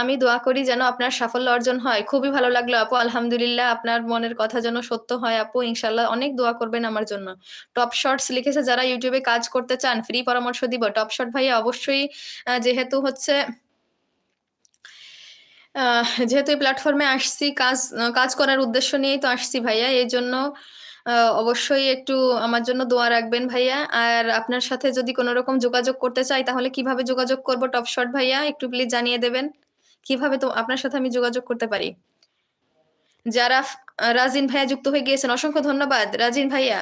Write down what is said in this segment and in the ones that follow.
আমি দোয়া করি যেন আপনার সাফল্য অর্জন হয়। খুবই ভালো লাগল আপু। আলহামদুলিল্লাহ আপনার মনের কথা যেন সত্য হয় আপু। ইনশাল্লাহ অনেক দোয়া করবেন আমার জন্য। টপ শর্টস লিখেছে যারা ইউটিউবে কাজ করতে চান, ফ্রি পরামর্শ দিব। টপ শর্ট ভাইয়া অবশ্যই যেহেতু হচ্ছে যেহেতু এই প্ল্যাটফর্মে আসছি, কাজ কাজ করার উদ্দেশ্য নিয়েই তো আসছি ভাইয়া। এজন্য অবশ্যই একটু আমার জন্য দোয়া রাখবেন ভাইয়া। আর আপনার সাথে যদি কোন রকম যোগাযোগ করতে চাই তাহলে কীভাবে যোগাযোগ করব টপ শট ভাইয়া একটু প্লিজ জানিয়ে দেবেন? কীভাবে তো আপনার সাথে আমি যোগাযোগ করতে পারি? যারা রাজিন ভাইয়া যুক্ত হয়ে গিয়েছেন অসংখ্য ধন্যবাদ। রাজিন ভাইয়া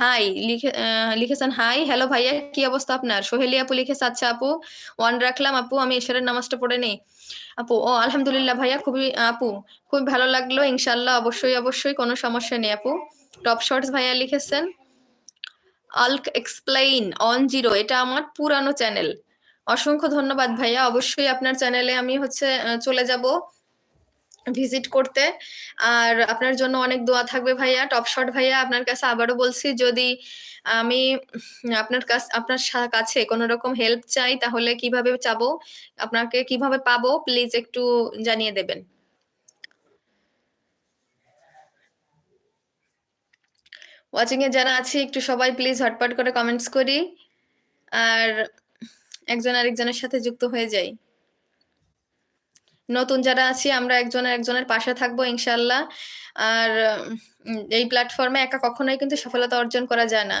হাই লিখে লিখেছেন হাই, হ্যালো ভাইয়া কি অবস্থা আপনার? সোহেলি আপু লিখেছে আচ্ছা আপু, ওয়ান রাখলাম আপু আমি এশারের নামাজটা পড়ে নেই। আপু ও আলহামদুলিল্লাহ ভাইয়া খুবই আপু খুবই ভালো লাগল। ইনশাআল্লাহ অবশ্যই, অবশ্যই কোনো সমস্যা নেই আপু। টপ শর্টস ভাইয়া লিখেছেন আলক এক্সপ্লেইন অন জিরো এটা আমার পুরানো চ্যানেল। অসংখ্য ধন্যবাদ ভাইয়া। অবশ্যই আপনার চ্যানেলে আমি হচ্ছে চলে যাব ভিজিট করতে। আর আপনার জন্য অনেক দোয়া থাকবে ভাইয়া। টপ শর্ট ভাইয়া, আপনার কাছে আবারও বলছি, যদি আমি আপনার কাছ আপনার কাছে কোনো রকম হেল্প চাই, তাহলে কীভাবে চাবো? আপনাকে কীভাবে পাবো প্লিজ একটু জানিয়ে দেবেন। ওয়াচিং এ যারা আছি, একটু সবাই প্লিজ হটপট করে কমেন্টস করি। আর একজন আরেকজনের সাথে যুক্ত হয়ে যাই। নতুন যারা আছি, আমরা একজন আরেকজনের পাশে থাকব ইনশাল্লাহ আর এই প্ল্যাটফর্মে একা কখনোই কিন্তু সফলতা অর্জন করা যায় না।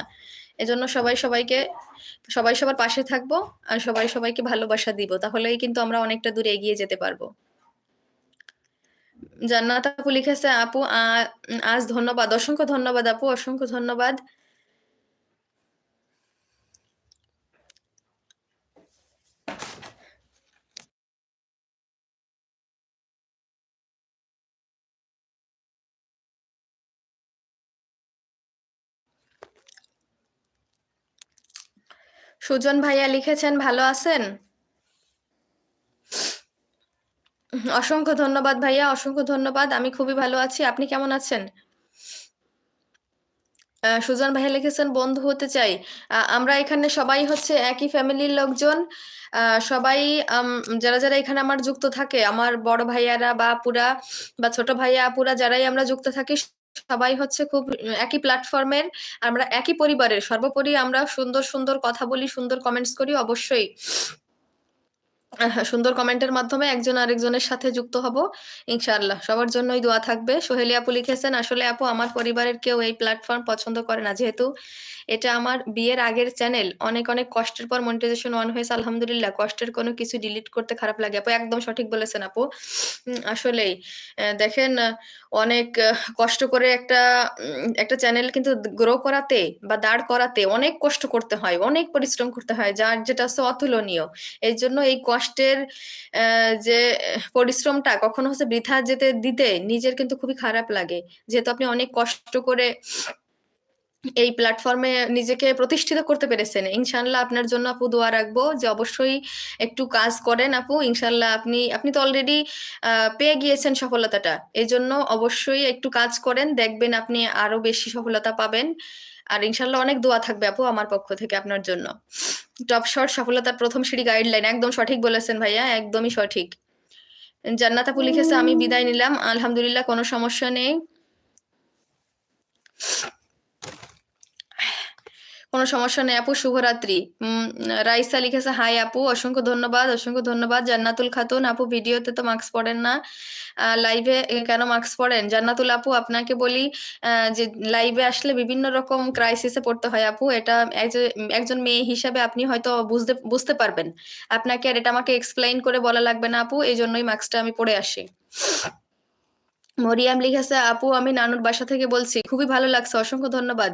এজন্য সবাই সবাইকে, সবাই সবার পাশে থাকব, আর সবাই সবাইকে ভালোবাসা দিব। তাহলেই কিন্তু আমরা অনেকটা দূরে এগিয়ে যেতে পারব। জান্নাত আপু লিখেছে আপু আজ ধন্যবাদ। অসংখ্য ধন্যবাদ আপু, অসংখ্য ধন্যবাদ। সুজন ভাইয়া লিখেছেন ভালো আছেন? অসংখ্য ধন্যবাদ ভাইয়া, অসংখ্য ধন্যবাদ। আমি খুবই ভালো আছি। আপনি কেমন আছেন? সুজন ভাইয়া লিখেছেন বন্ধু হতে চাই। আমরা এখানে সবাই হচ্ছে একই ফ্যামিলির লোকজন। সবাই যারা, যারা এখানে আমার যুক্ত থাকে আমার বড় ভাইয়ারা বা পুরা বা ছোট ভাইয়া পুরা যারাই আমরা যুক্ত থাকি সবাই হচ্ছে খুব একই প্ল্যাটফর্মের। আমরা একই পরিবারের। সর্বোপরি আমরা সুন্দর, সুন্দর কথা বলি, সুন্দর কমেন্টস করি অবশ্যই। আহ সুন্দর কমেন্টের মাধ্যমে একজন আরেকজনের সাথে যুক্ত হব। ইনশাআল্লাহ। সবার জন্যই দোয়া থাকবে। সোহেলি আপু লিখেছেন আসলে আপু আমার পরিবারের কেউ এই প্ল্যাটফর্ম পছন্দ করে না। যেহেতু এটা আমার বিয়ের আগের চ্যানেল। অনেক, অনেক কষ্টের পর মনিটাইজেশন অন হয়েছে আলহামদুলিল্লাহ। কষ্টের কোনো কিছু ডিলিট করতে খারাপ লাগে। আপু একদম সঠিক বলেছেন আপু। আসলেই দেখেন অনেক কষ্ট করে একটা একটা চ্যানেল কিন্তু গ্রো করাতে বা দাঁড় করাতে অনেক কষ্ট করতে হয়, অনেক পরিশ্রম করতে হয় যার যেটা হচ্ছে অতুলনীয়। এই জন্য এই কষ্টের যে পরিশ্রমটা কখনো হচ্ছে বৃথা যেতে দিতে নিজের কিন্তু খুবই খারাপ লাগে। যেহেতু আপনি অনেক কষ্ট করে এই প্ল্যাটফর্মে নিজেকে প্রতিষ্ঠিত করতে পেরেছেন। ইনশাল্লাহ আপনার জন্য আপু দোয়া রাখব যে অবশ্যই একটু কাজ করেন আপু। ইনশাল্লাহ আপনি আপনি তো অলরেডি পেয়ে গিয়েছেন সফলতাটা। এই জন্য অবশ্যই একটু কাজ করেন। দেখবেন আপনি আরও বেশি সফলতা পাবেন। আর ইনশাল্লাহ অনেক দোয়া থাকবে আপু আমার পক্ষ থেকে আপনার জন্য। টপ শট সফলতার প্রথম সিঁড়ি গাইডলাইন একদম সঠিক বলেছেন ভাইয়া, একদমই সঠিক। জান্নাত আপু লিখেছে আমি বিদায় নিলাম। আলহামদুলিল্লাহ কোনো সমস্যা নেই। কোন সমস্যা নেই আপু শুভরাত্রি। রাইসা লিখেছে হাই আপু অসংখ্য ধন্যবাদ, অসংখ্য ধন্যবাদ। জান্নাতুল খাতুন আপু ভিডিওতে তো মাস্ক পড়েন না। লাইভে কেন মাস্ক পড়েন? জান্নাতুল আপু আপনাকে বলি যে লাইভে আসলে বিভিন্ন রকম ক্রাইসিসে পড়তে হয় আপু। এটা একজ একজন মেয়ে হিসাবে আপনি হয়তো বুঝতে বুঝতে পারবেন। আপনাকে আর এটা আমাকে এক্সপ্লেইন করে বলা লাগবে না আপু। এই জন্যই মাস্কটা আমি পড়ে আসি। মরিয়াম লিখেছে আপু আমি নানুর বাসা থেকে বলছি। খুবই ভালো লাগছে। অসংখ্য ধন্যবাদ।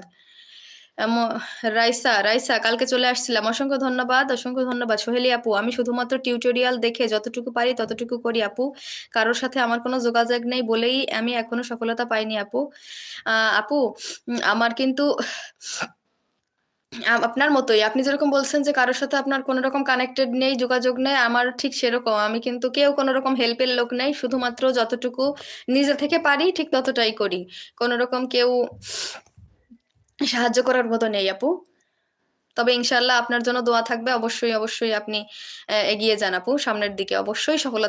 রাইসা, রাইসা কালকে চলে আসছিলাম। অসংখ্য ধন্যবাদ, অসংখ্য ধন্যবাদ। সোহেলি আপু আমি শুধুমাত্র টিউটোরিয়াল দেখে যতটুকু পারি ততটুকু করি আপু। কারোর সাথে আমার কোনো যোগাযোগ নেই বলেই আমি এখনও সফলতা পাইনি আপু। আপু আমার কিন্তু আপনার মতোই। আপনি যেরকম বলছেন যে কারোর সাথে আপনার কোন রকম কানেক্টেড নেই, যোগাযোগ নেই। আমার ঠিক সেরকম। আমি কিন্তু কেউ কোন রকম হেল্পের লোক নেই। শুধুমাত্র যতটুকু নিজে থেকে পারি ঠিক ততটাই করি। কোন রকম কেউ সাহায্য করার মতো নেই আপু। তবে ইনশাল্লাহ আপনার জন্য দোয়া থাকবে। অবশ্যই, অবশ্যই আপনি এগিয়ে যান আপু সামনের দিকে। অবশ্যই সফলতা